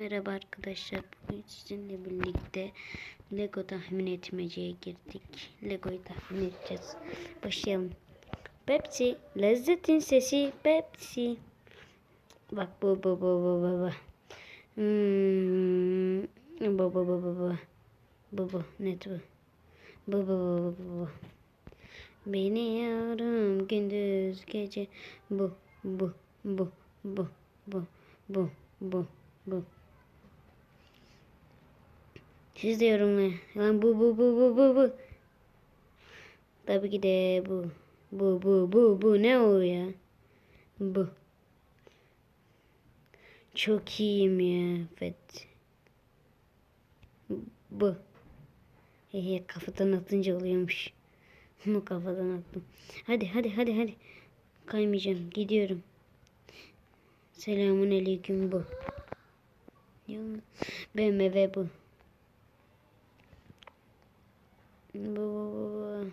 Merhaba arkadaşlar. Bugün sizinle birlikte Lego tahmin etmeceye girdik. Lego'yu tahmin edeceğiz. Başlayalım. Pepsi. Lezzetin sesi Pepsi. Bak bu bu bu bu bu bu. Hmm, bu bu bu bu bu. Bu bu. Net bu. Bu bu bu bu bu. Beni yarım gündüz gece. Bu bu bu bu bu bu bu bu. Siz de yorumlayın. Lan bu bu bu bu bu bu. Tabii ki de bu. Bu bu bu bu ne o ya? Bu. Çok iyiyim ya. Evet. Bu. Hehe kafadan atınca oluyormuş. Bunu kafadan attım. Hadi hadi hadi hadi. Kaymayacağım. Gidiyorum. Selamun aleyküm bu. Ya, BMW bu. Bu.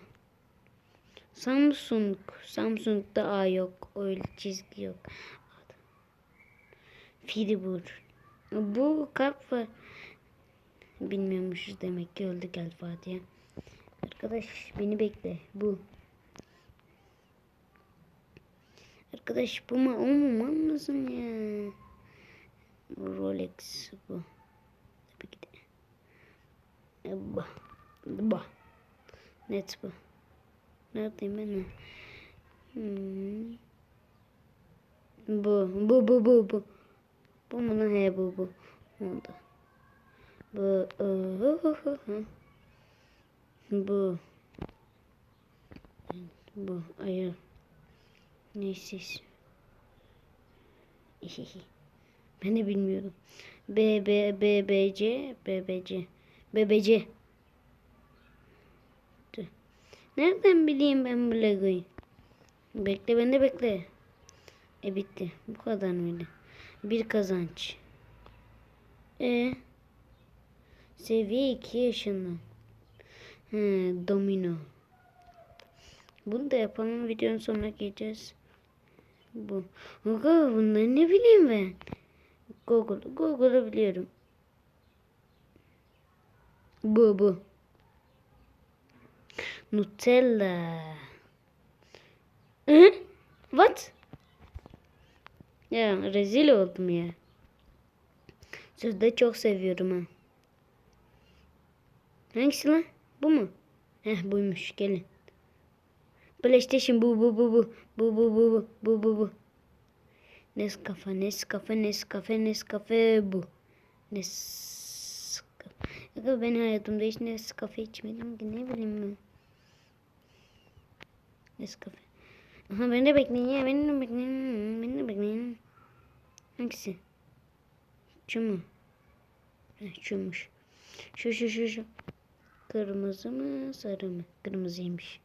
Samsung. Samsung'da A yok. Öyle çizgi yok. Firibur. Bu var. Bilmiyormuşuz demek ki öldü gel Fatih. Arkadaş beni bekle. Bu. Arkadaş bu mu? O mu? Mal mısın ya? Rolex bu. Tabii ki de. E, Bu. Net bu. Neredeyim ben? Hmm. Bu. Bu bu bu bu. Bu mu lan? He bu bu. Oldu. Bu. uh, Bu. Bu. Ayı. Neyse. Ben de bilmiyorum. B B B B C B B C B B C. Dur. Nereden bileyim ben bu Lego'yu? Bekle ben de bekle. E bitti. Bu kadar mıydı? Bir kazanç. E seviye 2 yaşında. He, domino. Bunu da yapalım. Videonun sonuna geleceğiz. Bu. Google bunları ne bileyim ben. Google. Google'ı biliyorum. Bu bu. Nutella. Hı? What? Ya rezil oldum ya. Sözde çok seviyorum ha. Hangisi lan? Bu mu? Heh buymuş gelin. PlayStation bu bu bu bu bu bu bu bu bu bu bu. Nescafe Nescafe Nescafe Nescafe bu. Nescafe. Ben hayatımda hiç Nescafe içmedim ki ne bileyim ben. Nescafe. Aha beni de bekleyin ya beni de bekleyin. Beni de bekleyin. Hangisi? Şu mu? Şuymuş. Şu şu şu şu. Kırmızı mı sarı mı? Kırmızıymış.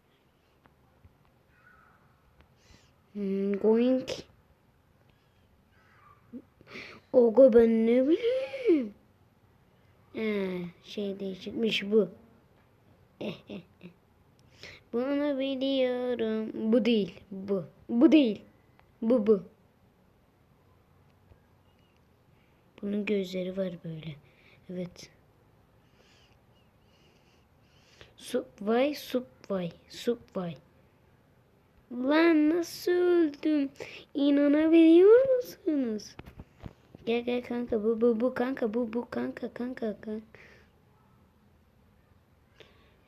Hmm, going. Ogo ben ne bileyim. Ha, şey değişikmiş bu. Eh, eh. Bunu biliyorum. Bu değil. Bu. Bu değil. Bu bu. Bunun gözleri var böyle. Evet. Subway, subway, subway. Lan nasıl öldüm? İnanabiliyor musunuz? Gel gel kanka bu bu bu kanka bu bu kanka kanka kanka.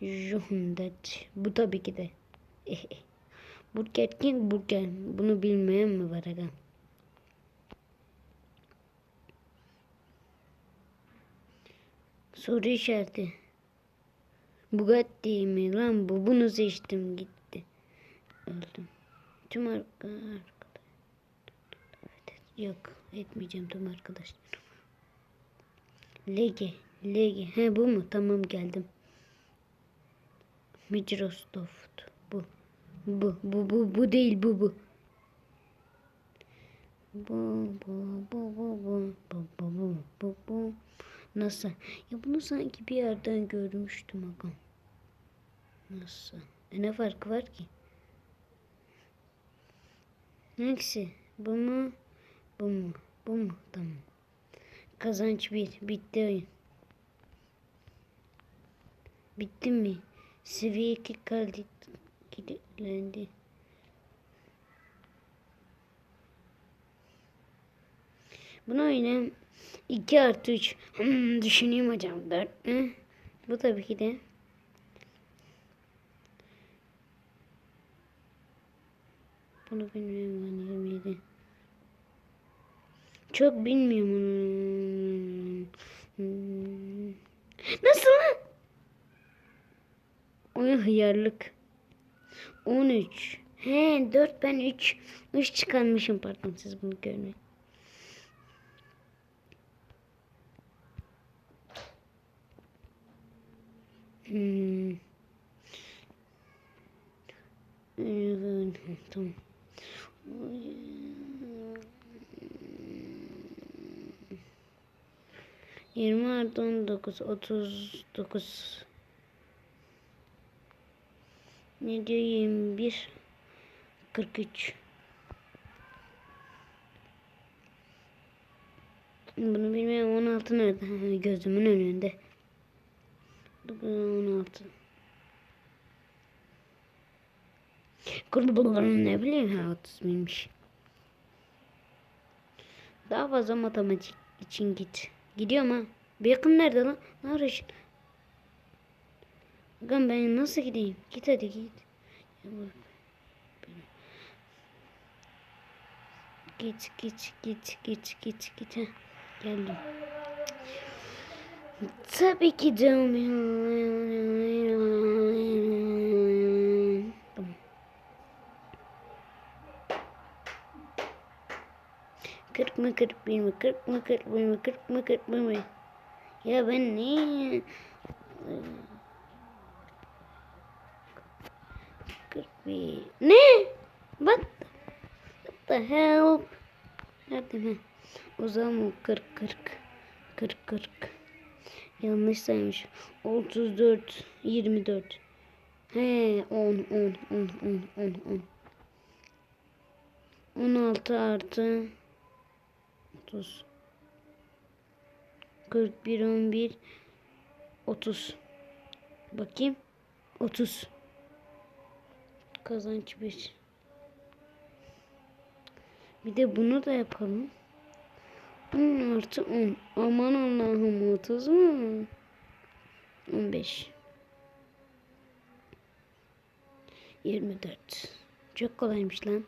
Jundet. Bu tabii ki de. Burger King Burger. Bunu bilmeyen mi var aga? Soru işareti. Bugatti mi lan bu? Bunu seçtim gitti. Öldüm. Tüm arkadaşlar. Yok etmeyeceğim tüm arkadaşlar. Lege. Lege. He bu mu? Tamam geldim. Microsoft. Bu. Bu. Bu. Bu. Bu değil. Bu. Bu. Bu. Bu. Bu. Bu. Bu. Bu. Bu. Bu. Bu. Nasıl? Ya bunu sanki bir yerden görmüştüm agam. Nasıl? E ne farkı var ki? Hangisi? Bu mu? Bu mu? Bu mu? Tamam. Kazanç 1. Bitti oyun. Bitti mi? Seviye 2 kaldı. Kilitlendi. Bunu oynayayım. 2 artı 3. Hmm, düşüneyim hocam. 4 mü? Bu tabii ki de. Bunu bilmiyorum ben 27. Çok bilmiyorum onu. Hmm. Nasıl lan? Oyun hıyarlık. 13. He 4 ben 3. 3 çıkarmışım pardon siz bunu görmeyin. Hmm. Tamam. Yirmi artı on dokuz, otuz dokuz. Ne diyor yirmi bir, kırk üç. Bunu bilmiyorum. 16 nerede? Gözümün önünde. 16. Kurbanın ne bileyim ha 30 miymiş. Daha fazla matematik için git. Gidiyorum ha. Bir yakın nerede lan? Ne arıyorsun? Bakalım ben nasıl gideyim? Git hadi git. Git git git git git git. Geldim. Tabii ki de Tamam. Kırk mı kırk bir mi kırk mı kırk bir mi kırk mı kırk bir mi? Ya ben ne? Kırk bir. Ne? What? What the hell? Nerede mi? O zaman kırk kırk. Kırk kırk. Yanlış saymış. 34, 24. He 10, 10, 10, 10, 10, 10. 16 artı 30. 41, 11, 30. Bakayım. 30. Kazanç 1. Bir de bunu da yapalım. 10 artı 10. Aman Allah'ım 30 mu? 15. 24. Çok kolaymış lan.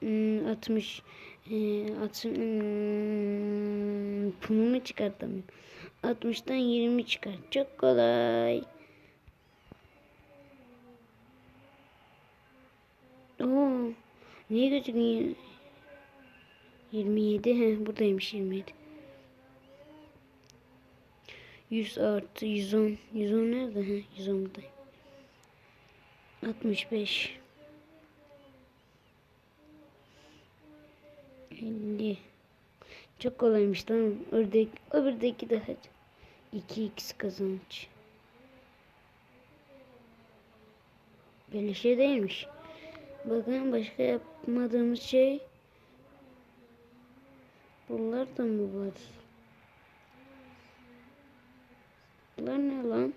Hmm, 60. Ee, 60. Hmm, bunu mu çıkartamıyorum? 60'tan 20 çıkar. Çok kolay. Oo, niye gözüküyor? 27 he buradaymış 27. 100 artı 110. 110 nerede? He 110 buradayım. 65. 50. Çok kolaymış lan. Ördek, öbürdeki daha. 2x kazanç. Böyle şey değilmiş. Bakın başka yapmadığımız şey Bunlar da mı var? Bunlar ne lan?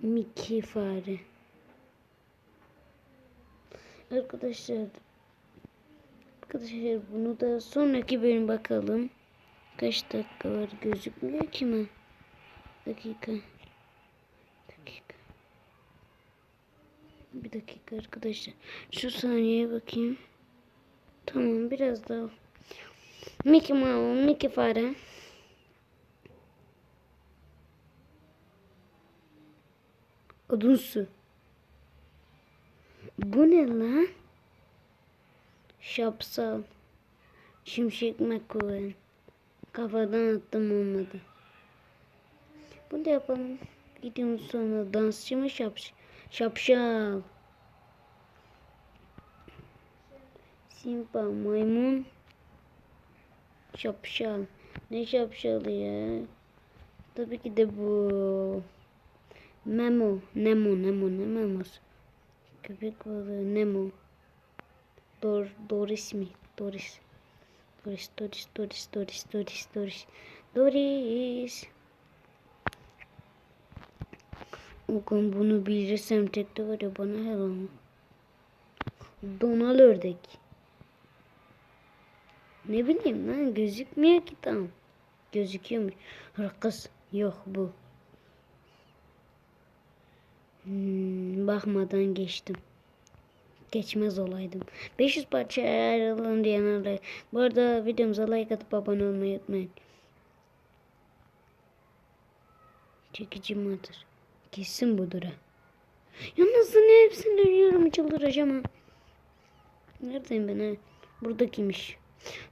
Mickey fare. Arkadaşlar Arkadaşlar bunu da sonraki bölüm bakalım. Kaç dakika var gözükmüyor ki mi? Dakika. Bir dakika arkadaşlar. Şu saniyeye bakayım. Tamam biraz daha. Mickey Mouse, Mickey fare. Odunsu. Bu ne lan? Şapsal. Şimşek McQueen. Kafadan attım olmadı. Bunu da yapalım. Gidiyorum sonra dansçı mı şapş şapşal. Simba maymun. Şapşal. Ne şapşalı ya? Tabii ki de bu. Memo. Nemo. Nemo. Ne memosu? Köpek balığı Nemo. Dor Doris mi? Doris. Doris, Doris, Doris, Doris, Doris, Doris. Doris. Bakın bunu bilirsem tek de var ya bana helal. Donal ördek. Ne bileyim lan gözükmüyor ki tam. Gözüküyormuş. Hırkız. Yok bu. Hmm, bakmadan geçtim. Geçmez olaydım. 500 parça ayrılın diyenlerle. Bu arada videomuza like atıp abone olmayı unutmayın. Çekici mıdır? Kesin budur ha. Yalnız ne hepsini duyuyorum çıldıracağım ha. Neredeyim ben ha? Buradakiymiş.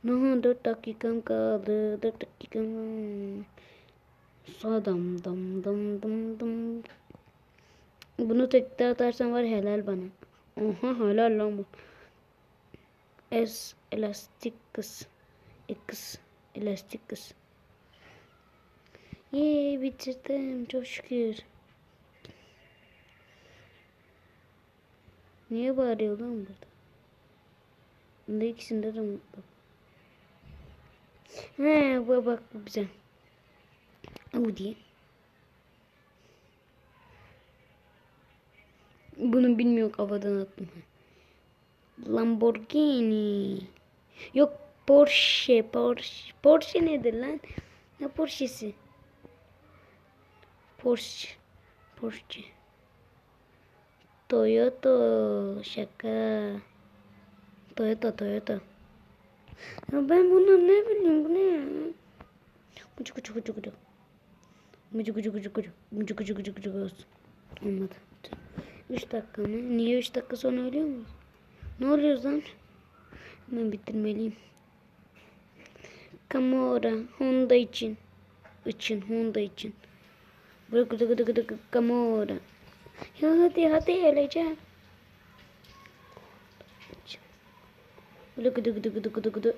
Aha 4 dakikam kaldı. 4 dakikam. Sadam dam dam dam dam. Bunu tekrar atarsan var helal bana. Oha helal lan bu. Es elastik kız. E kız. Elastik kız. Yee bitirdim çok şükür. Niye bağırıyor lan burada? Bunda ikisinde de mutlu. He bu bak bu güzel. Audi. Bunu bilmiyorum kafadan attım. Lamborghini. Yok Porsche, Porsche. Porsche nedir lan? Ne Porsche'si? Porsche. Porsche. Toyota. Şaka. Toyota, Toyota. Ya ben bunu ne bileyim bu ne ya? Kucu kucu kucu kucu. Kucu kucu kucu kucu. Kucu kucu kucu kucu olsun. Olmadı. 3 dakika mı? Niye 3 dakika sonra ölüyor muyuz? Ne oluyoruz lan? Ben bitirmeliyim. Camora Honda için. için Honda için. Bırak gıdı gıdı Camora. Ya hadi hadi öleceğim. Böyle gıdı gıdı gıdı gıdı gıdı.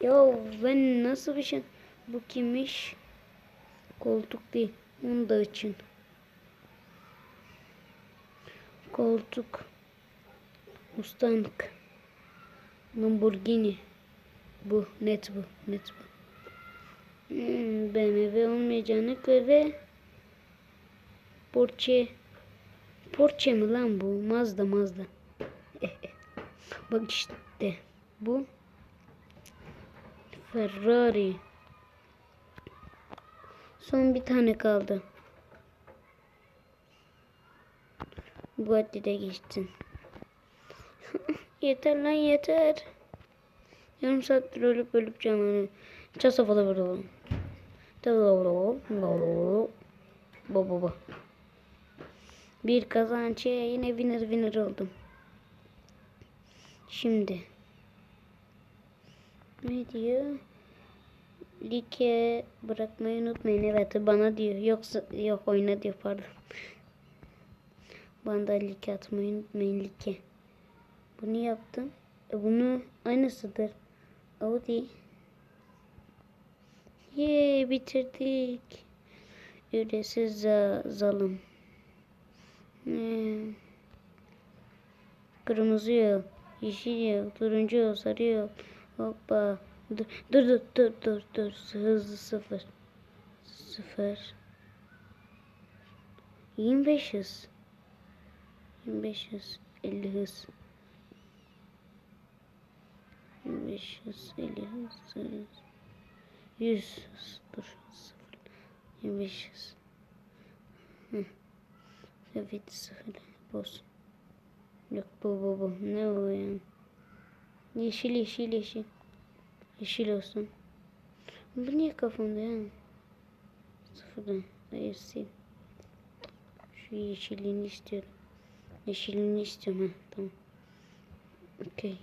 Ya ben nasıl bir şey? Bu kimmiş? Koltuk değil. Honda için. Koltuk. Mustang. Lamborghini. Bu net bu. Net bu. Hmm, BMW olmayacağına göre Porsche. Porsche mi lan bu? Mazda Mazda. Bak işte bu Ferrari. Son bir tane kaldı. Bugatti de geçtin. yeter lan yeter. Yarım saattir ölüp ölüp canlanıyor. Ças hafada burada oğlum. Baba baba. Bir kazanç yine winner winner oldum. Şimdi ne diyor? Like bırakmayı unutmayın. Evet bana diyor. Yoksa yok oyna diyor pardon. Bana da like atmayı unutmayın like. Bunu yaptım. E bunu aynısıdır. Audi. Ye bitirdik. Ücretsiz za zalim. Hmm. Kırmızı yol, yeşil yol, turuncu yol, sarı yol. Hoppa. Dur dur dur dur dur dur. Hızlı sıfır. Sıfır. 25 hız. 25 hız. 50 hız. 25 hız. 50 hız. 100 hız. Dur. Sıfır. 25 hız. Evet sıfır. Boz. Yok bu bu bu. Ne o yani? Yeşil yeşil yeşil. Yeşil olsun. Bu niye kafamda ya? Sıfırdan. Hayır sil. Şu yeşilliğini istiyorum. Yeşilliğini istiyorum ha. Tamam. Okey.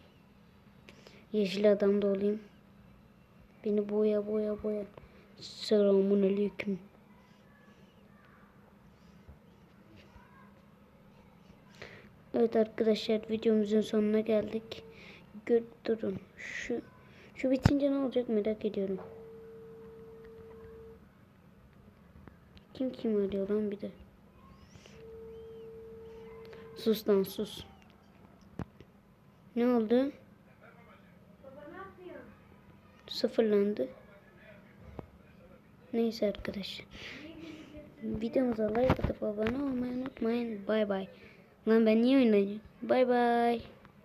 Yeşil adam da olayım. Beni boya boya boya. Selamun aleyküm. Evet arkadaşlar videomuzun sonuna geldik. Gör, durun. Şu şu bitince ne olacak merak ediyorum. Kim kim arıyor lan bir de. Sus lan sus. Ne oldu? Sıfırlandı. Neyse arkadaşlar. Videomuza like atıp abone olmayı unutmayın. Bay bay. Lan ben niye oynayacağım? Bay bay.